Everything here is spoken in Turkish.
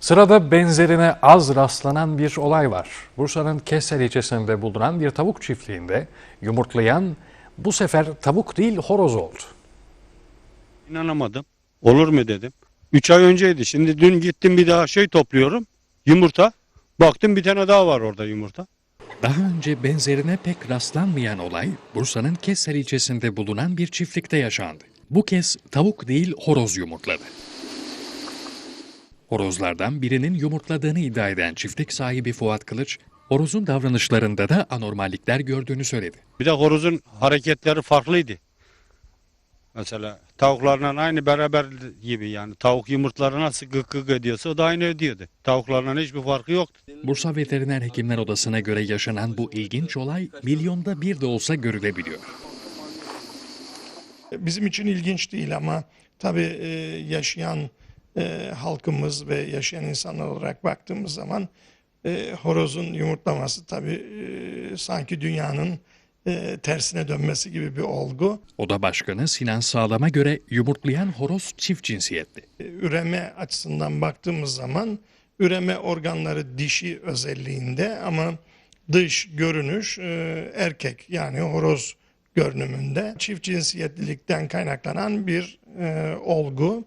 Sırada benzerine az rastlanan bir olay var. Bursa'nın Kessel ilçesinde bulunan bir tavuk çiftliğinde yumurtlayan bu sefer tavuk değil horoz oldu. İnanamadım. Olur mu dedim. 3 ay önceydi. Şimdi dün gittim bir daha şey topluyorum. Yumurta. Baktım bir tane daha var orada yumurta. Daha önce benzerine pek rastlanmayan olay Bursa'nın Kessel ilçesinde bulunan bir çiftlikte yaşandı. Bu kez tavuk değil horoz yumurtladı. Horozlardan birinin yumurtladığını iddia eden çiftlik sahibi Fuat Kılıç, horozun davranışlarında da anormallikler gördüğünü söyledi. Bir de horozun hareketleri farklıydı. Mesela tavuklarla aynı beraber gibi yani. Tavuk yumurtları nasıl gık gık ediyorsa o da aynı ediyordu. Tavuklarla hiçbir farkı yoktu. Bursa Veteriner Hekimler Odası'na göre yaşanan bu ilginç olay milyonda bir de olsa görülebiliyor. bizim için ilginç değil ama tabii e, yaşayan e, halkımız ve yaşayan insanlar olarak baktığımız zaman e, horozun yumurtlaması tabii e, sanki dünyanın e, tersine dönmesi gibi bir olgu. Oda Başkanı Sinan Sağlam'a göre yumurtlayan horoz çift cinsiyetli. E, Üreme açısından baktığımız zaman üreme organları dişi özelliğinde ama dış görünüş e, erkek yani horoz görünümünde çift cinsiyetlilikten kaynaklanan bir e, olgu.